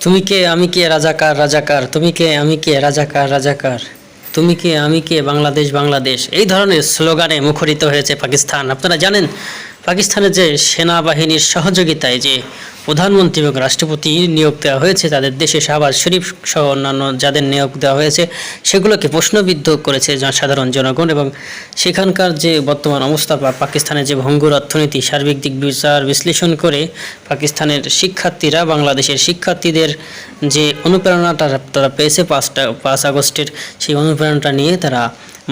তুমি কে? আমি কে? রাজাকার রাজাকার। তুমি কে? আমি কে? রাজাকার রাজাকার। তুমি কে? আমি কে? বাংলাদেশ বাংলাদেশ। এই ধরনের স্লোগানে মুখরিত হয়েছে পাকিস্তান। আপনারা জানেন পাকিস্তানের যে সেনাবাহিনীর সহযোগিতায় যে প্রধানমন্ত্রী এবং রাষ্ট্রপতি নিয়োগ দেওয়া হয়েছে, তাদের দেশে শাহবাজ শরীফ সহ অন্যান্য যাদের নিয়োগ দেওয়া হয়েছে, সেগুলোকে প্রশ্নবিদ্ধ করেছে সাধারণ জনগণ এবং সেখানকার যে বর্তমান অবস্থা বা পাকিস্তানের যে ভঙ্গুর অর্থনীতি, সার্বিক দিক বিচার বিশ্লেষণ করে পাকিস্তানের শিক্ষার্থীরা, বাংলাদেশের শিক্ষার্থীদের যে অনুপ্রেরণাটা তারা পেয়েছে পাঁচটা, পাঁচ আগস্টের সেই অনুপ্রেরণাটা নিয়ে তারা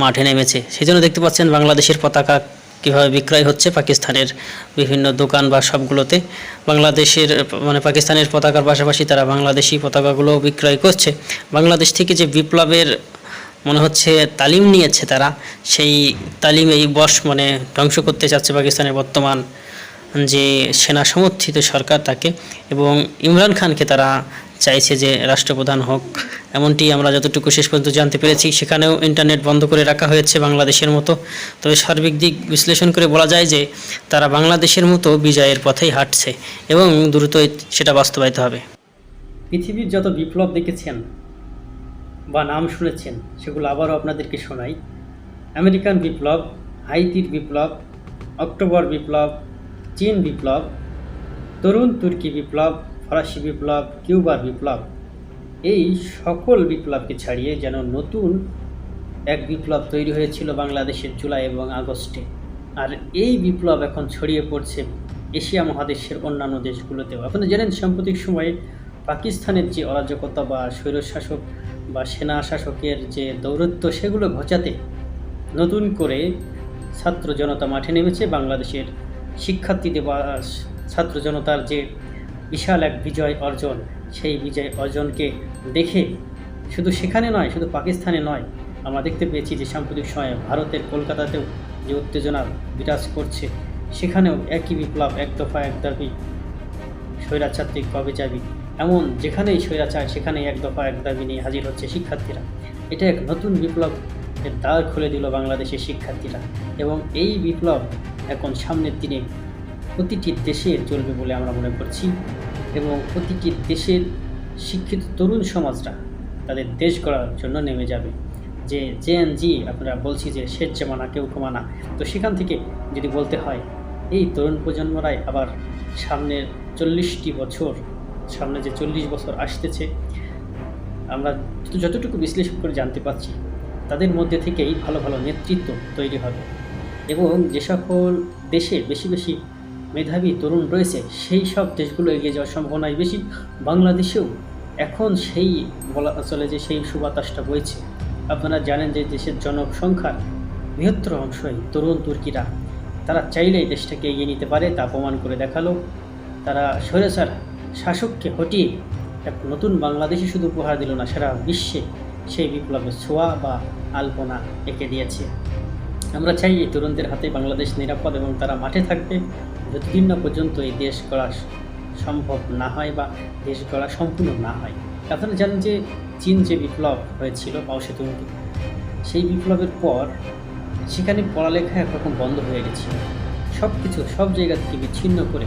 মাঠে নেমেছে। সেই জন্য দেখতে পাচ্ছেন বাংলাদেশের পতাকা কীভাবে বিক্রয় হচ্ছে পাকিস্তানের বিভিন্ন দোকান বা সবগুলোতে। বাংলাদেশের মানে পাকিস্তানের পতাকার পাশাপাশি তারা বাংলাদেশি পতাকাগুলো বিক্রয় করছে। বাংলাদেশ থেকে যে বিপ্লবের, মনে হচ্ছে, তালিম নিয়েছে তারা, সেই তালিম এই বশ মানে ধ্বংস করতে চাচ্ছে পাকিস্তানের বর্তমান যে সেনা সমর্থিত সরকার তাকে এবং ইমরান খানকে তারা চাইছে যে রাষ্ট্রপ্রধান হোক। এমনটি আমরা যতটুকু শেষ পর্যন্ত জানতে পেরেছি, সেখানেও ইন্টারনেট বন্ধ করে রাখা হয়েছে বাংলাদেশের মতো। তবে সার্বিক দিক বিশ্লেষণ করে বলা যায় যে, তারা বাংলাদেশের মতো বিজয়ের পথেই হাঁটছে এবং দ্রুতই সেটা বাস্তবায়িত হবে। পৃথিবীর যত বিপ্লব দেখেছেন বা নাম শুনেছেন, সেগুলো আবারও আপনাদেরকে শোনাই। আমেরিকান বিপ্লব, হাইতির বিপ্লব, অক্টোবর বিপ্লব, চীন বিপ্লব, তরুণ তুর্কি বিপ্লব ফরাসি বিপ্লব, কিউবার বিপ্লব, এই সকল বিপ্লবকে ছাড়িয়ে যেন নতুন এক বিপ্লব তৈরি হয়েছিল বাংলাদেশের জুলাই এবং আগস্টে। আর এই বিপ্লব এখন ছড়িয়ে পড়ছে এশিয়া মহাদেশের অন্যান্য দেশগুলোতেও। আপনারা জানেন, সাম্প্রতিক সময়ে পাকিস্তানের যে অরাজকতা বা স্বৈরশাসক বা সেনা শাসকের যে দৌরত্ব, সেগুলো ঘোচাতে নতুন করে ছাত্র জনতা মাঠে নেমেছে বাংলাদেশের শিক্ষার্থীদের বা ছাত্র জনতার যে বিশাল এক বিজয় অর্জন। সেই বিজয় অর্জনকে দেখে শুধু সেখানে নয়, শুধু পাকিস্তানে নয়, আমরা দেখতে পেয়েছি যে সাম্প্রতিক সময়ে ভারতের কলকাতাতেও যে উত্তেজনা বিরাজ করছে, সেখানেও একই বিপ্লব, এক দফা, এক দাবি স্বৈরাচাত্রিক কবে যাবি? এমন যেখানেই স্বৈরাচার, সেখানেই এক দফা, এক দাবি নিয়ে হাজির হচ্ছে শিক্ষার্থীরা। এটা এক নতুন বিপ্লব দ্বার খুলে দিল বাংলাদেশের শিক্ষার্থীরা। এবং এই বিপ্লব এখন সামনের দিনে প্রতিটি দেশে চলবে বলে আমরা মনে করছি এবং প্রতিটি দেশের শিক্ষিত তরুণ সমাজরা তাদের দেশ গড়ার জন্য নেমে যাবে। যে জেএনজি আপনারা বলছি যে শেষ জামানা কেউ কমানা তো সেখান থেকে যদি বলতে হয়, এই তরুণ প্রজন্মরাই আবার সামনের চল্লিশটি বছর, সামনে যে চল্লিশ বছর আসতেছে, আমরা যতটুকু বিশ্লেষণ করে জানতে পারছি, তাদের মধ্যে থেকেই ভালো ভালো নেতৃত্ব তৈরি হবে। এবং যে সকল দেশে বেশি বেশি মেধাবী তরুণ রয়েছে, সেই সব দেশগুলো এগিয়ে যাওয়ার সম্ভাবনাই বেশি। বাংলাদেশেও এখন সেই বলা চলে যে সেই সুবাতাসটা বইছে। আপনারা জানেন যে দেশের জনসংখ্যার বৃহত্তর অংশই তরুণ তুর্কিরা। তারা চাইলেই দেশটাকে এগিয়ে নিতে পারে, তা প্রমাণ করে দেখাল। তারা স্বৈরাচার শাসককে হটিয়ে এক নতুন বাংলাদেশে শুধু উপহার দিল না, সারা বিশ্বে সেই বিপ্লবের ছোঁয়া বা আলপনা এঁকে দিয়েছে। আমরা চাই এই তরুণদের হাতে বাংলাদেশ নিরাপদ এবং তারা মাঠে থাকবে। যতদিন না পর্যন্ত এই দেশ গড়া সম্ভব না হয় বা দেশ গড়া সম্পূর্ণ না হয়। আপনারা জানেন যে চীন যে বিপ্লব হয়েছিল মাওসেতু সেই বিপ্লবের পর সেখানে পড়ালেখা একরকম বন্ধ হয়ে গেছিল। সব কিছু সব জায়গা থেকে বিচ্ছিন্ন করে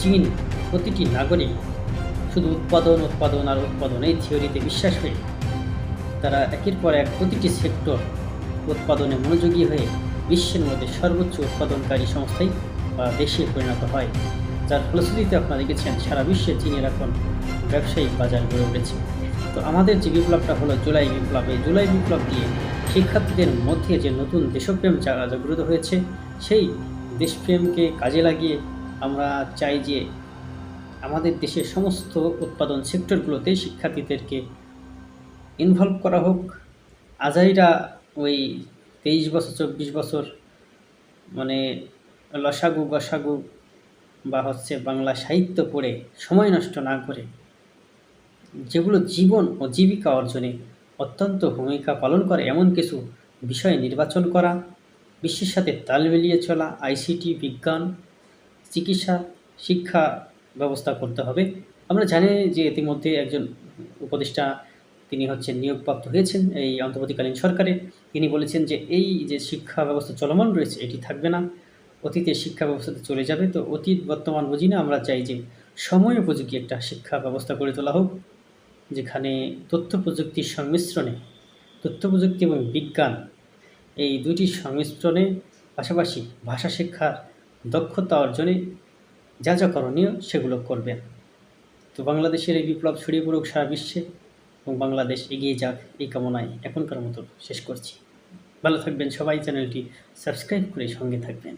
চীন প্রতিটি নাগরিক শুধু উৎপাদন উৎপাদন আর উৎপাদন এই থিওরিতে বিশ্বাস হয়ে তারা একের পর এক প্রতিটি সেক্টর উৎপাদনে মনোযোগী হয়ে বিশ্বের মধ্যে সর্বোচ্চ উৎপাদনকারী সংস্থায় বা দেশে পরিণত হয়, যার ফলশ্রুতিতে আপনারা দেখেছেন সারা বিশ্বে চীনের এখন ব্যবসায়িক বাজার গড়ে উঠেছে। তো আমাদের যে বিপ্লবটা হলো জুলাই বিপ্লব, এই জুলাই বিপ্লব দিয়ে শিক্ষার্থীদের মধ্যে যে নতুন দেশপ্রেম জাগ্রত হয়েছে, সেই দেশপ্রেমকে কাজে লাগিয়ে আমরা চাই যে আমাদের দেশের সমস্ত উৎপাদন সেক্টরগুলোতে শিক্ষার্থীদেরকে ইনভলভ করা হোক। আজাইরা ওই তেইশ বছর, চব্বিশ বছর মানে লসাগু, গসাগু বা হচ্ছে বাংলা সাহিত্য পড়ে, সময় নষ্ট না করে, যেগুলো জীবন ও জীবিকা অর্জনে অত্যন্ত ভূমিকা পালন করে, এমন কিছু বিষয় নির্বাচন করা, বিশ্বের সাথে তাল মিলিয়ে চলা, আইসিটি, বিজ্ঞান, চিকিৎসা, শিক্ষা ব্যবস্থা করতে হবে। আমরা জানি যে ইতিমধ্যে একজন উপদেষ্টা তিনি হচ্ছেন নিয়োগপ্রাপ্ত হয়েছেন এই অন্তর্বর্তীকালীন সরকারে। তিনি বলেছেন যে এই যে শিক্ষা ব্যবস্থা চলমান রয়েছে, এটি থাকবে না। অতীতের শিক্ষা ব্যবস্থাতে চলে যাবে। তো অতীত বর্তমান বুঝি না, আমরা চাই যে সময় উপযোগী একটা শিক্ষা ব্যবস্থা গড়ে তোলা হোক, যেখানে তথ্য প্রযুক্তির সংমিশ্রণে, তথ্য প্রযুক্তি এবং বিজ্ঞান এই দুইটির সংমিশ্রণে পাশাপাশি ভাষা শিক্ষার দক্ষতা অর্জনে যা যা করণীয় সেগুলো করবেন। তো বাংলাদেশের এই বিপ্লব ছড়িয়ে পড়ুক সারা বিশ্বে। এবং বাংলাদেশ এগিয়ে যাক এই কামনায় এখনকার মতো শেষ করছি। ভালো থাকবেন সবাই, চ্যানেলটি সাবস্ক্রাইব করে সঙ্গে থাকবেন।